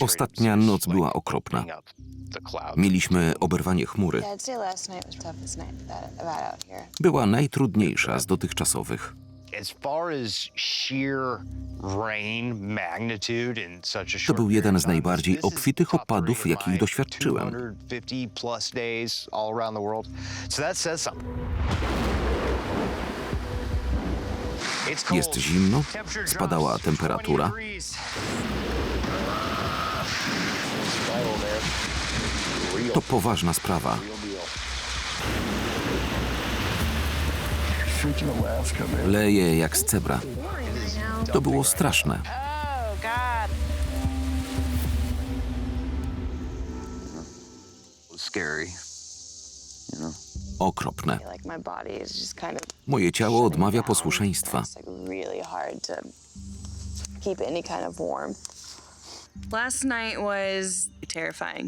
Ostatnia noc była okropna. Mieliśmy oberwanie chmury. Była najtrudniejsza z dotychczasowych. To był jeden z najbardziej obfitych opadów, jakich doświadczyłem. Jest zimno, spadała temperatura. To poważna sprawa. Leje jak z cebra. To było straszne. Scary okropne. Moje ciało odmawia posłuszeństwa.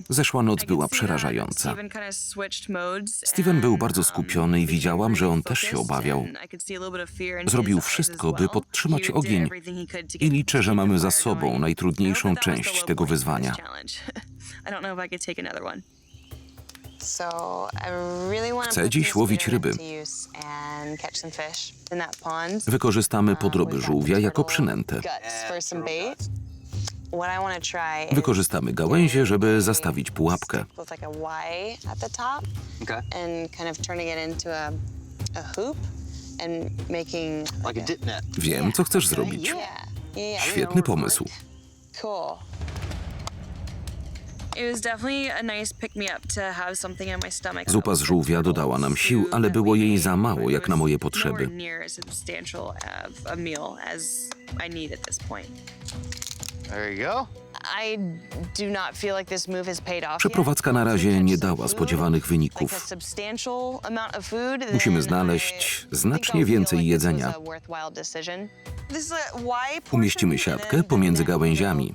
Zeszła noc była przerażająca. Steven był bardzo skupiony i widziałam, że on też się obawiał. Zrobił wszystko, by podtrzymać ogień i liczę, że mamy za sobą najtrudniejszą część tego wyzwania. Chcę dziś łowić ryby. Wykorzystamy podroby żółwia jako przynętę. Wykorzystamy gałęzie, żeby zastawić pułapkę. Wiem, co chcesz zrobić. Świetny pomysł. Zupa z żółwia dodała nam sił, ale było jej za mało jak na moje potrzeby. Przeprowadzka na razie nie dała spodziewanych wyników. Musimy znaleźć znacznie więcej jedzenia. Umieścimy siatkę pomiędzy gałęziami.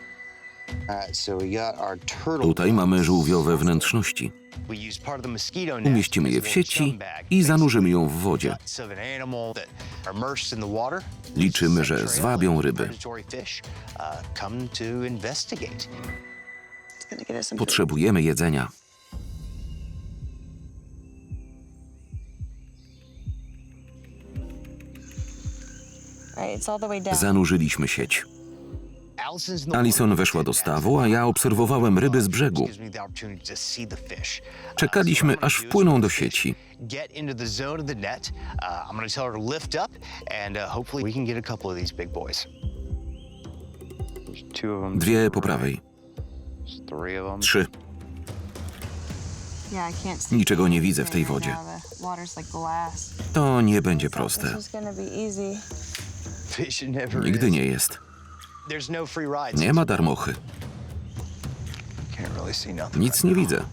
Tutaj mamy żółwiowe wnętrzności. Umieścimy je w sieci i zanurzymy ją w wodzie. Liczymy, że zwabią ryby. Potrzebujemy jedzenia. Zanurzyliśmy sieć. Alison weszła do stawu, a ja obserwowałem ryby z brzegu. Czekaliśmy, aż wpłyną do sieci. Dwie po prawej. Trzy. Niczego nie widzę w tej wodzie. To nie będzie proste. Nigdy nie jest. Nie ma darmochy. Nic nie widzę.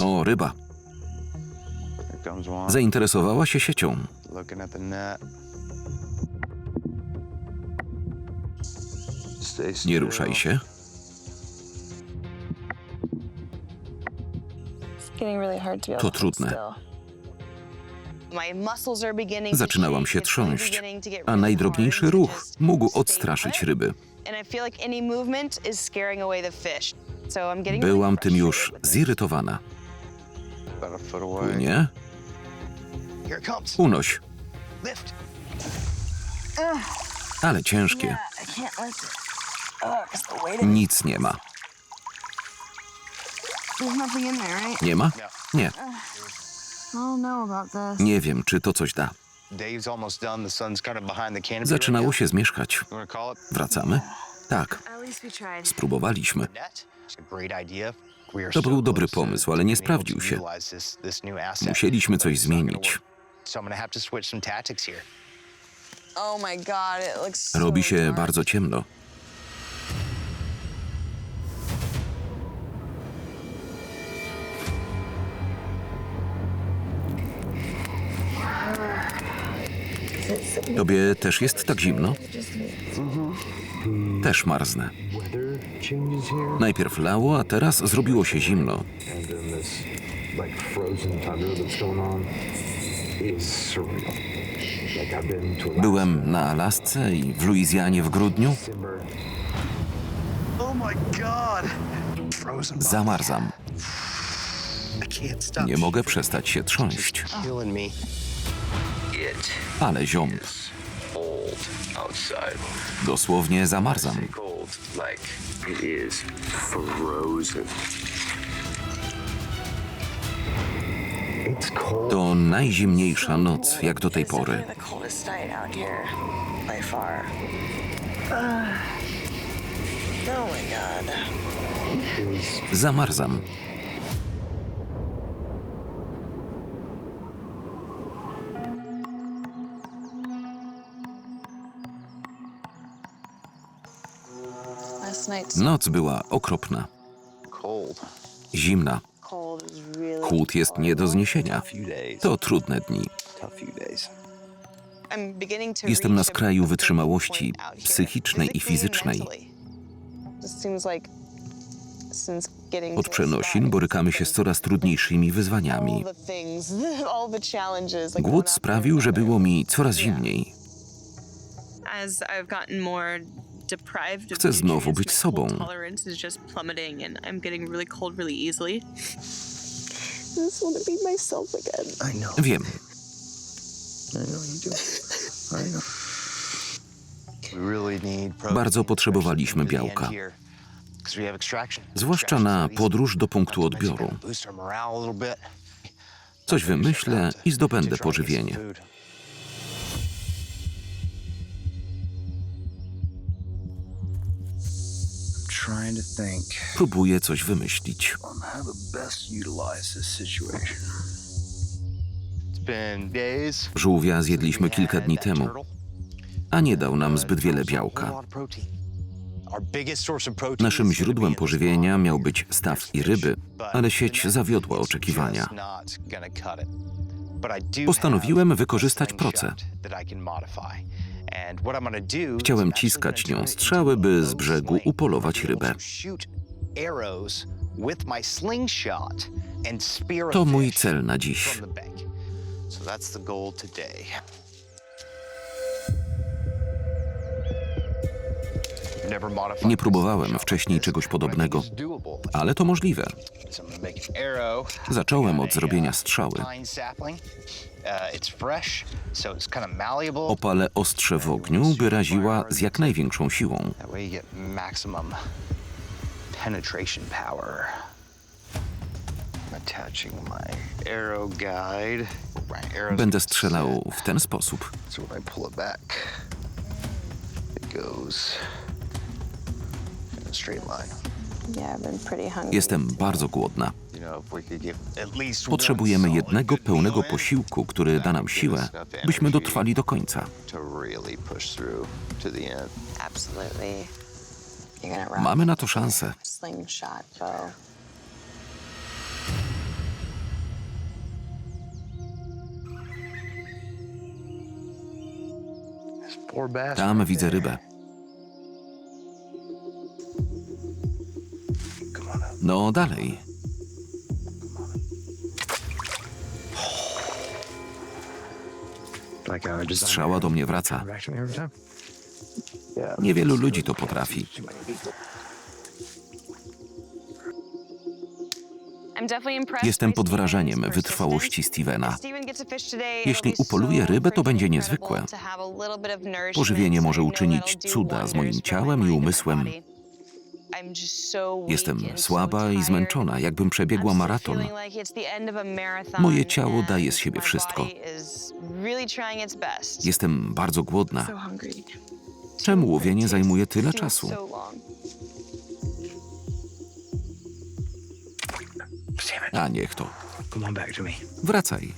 O, ryba. Zainteresowała się siecią. Nie ruszaj się. To trudne. Zaczynałam się trząść, a najdrobniejszy ruch mógł odstraszyć ryby. Byłam tym już zirytowana. Płynie. Unoś. Ale ciężkie. Nic nie ma. Nie ma? No. Nie. Oh, no, nie wiem, czy to coś da. Zaczynało się zmieszkać. Wracamy? Tak. Spróbowaliśmy. To był dobry pomysł, ale nie sprawdził się. Musieliśmy coś zmienić. Robi się bardzo ciemno. Tobie też jest tak zimno? Też marznę. Najpierw lało, a teraz zrobiło się zimno. Byłem na Alasce i w Luizjanie w grudniu. Zamarzam. Nie mogę przestać się trząść. Ale ziom, dosłownie zamarzam. To najzimniejsza noc jak do tej pory. the Noc była okropna, zimna. Chłód jest nie do zniesienia. To trudne dni. Jestem na skraju wytrzymałości psychicznej i fizycznej. Od przenosin borykamy się z coraz trudniejszymi wyzwaniami. Głód sprawił, że było mi coraz zimniej. Chcę znowu być sobą. Wiem, I know you do. I know. We really need protein, Bardzo potrzebowaliśmy białka. to the end here, 'cause we have extraction. zwłaszcza na podróż do punktu odbioru. kinda boost our morale a little bit. Coś wymyślę i zdobędę pożywienie. Próbuję coś wymyślić. on how to best utilize this situation. It's been days. Żółwia zjedliśmy kilka dni temu, a nie dał nam zbyt wiele białka. Naszym źródłem pożywienia miał być staw i ryby, ale sieć zawiodła oczekiwania. Postanowiłem wykorzystać procę. Chciałem ciskać nią strzały, by z brzegu upolować rybę. To mój cel na dziś. Nie próbowałem wcześniej czegoś podobnego, ale to możliwe. Zacząłem od zrobienia strzały. Opalę ostrze w ogniu, by raziła z jak największą siłą. Będę strzelał w ten sposób. Goes Jestem bardzo głodna. Potrzebujemy jednego pełnego posiłku, który da nam siłę, byśmy dotrwali do końca. Mamy na to szansę. Tam widzę rybę. No dalej. Strzała do mnie wraca. Niewielu ludzi to potrafi. Jestem pod wrażeniem wytrwałości Stevena. Jeśli upoluje rybę, to będzie niezwykłe. Pożywienie może uczynić cuda z moim ciałem i umysłem. Jestem słaba i zmęczona, jakbym przebiegła maraton. feeling like it's the end of a marathon Moje ciało daje z siebie wszystko. body is really trying its best. Jestem bardzo głodna. So hungry. Czemu łowienie zajmuje tyle czasu? so long. Damn it. A niech to. Come on back to me. Wracaj.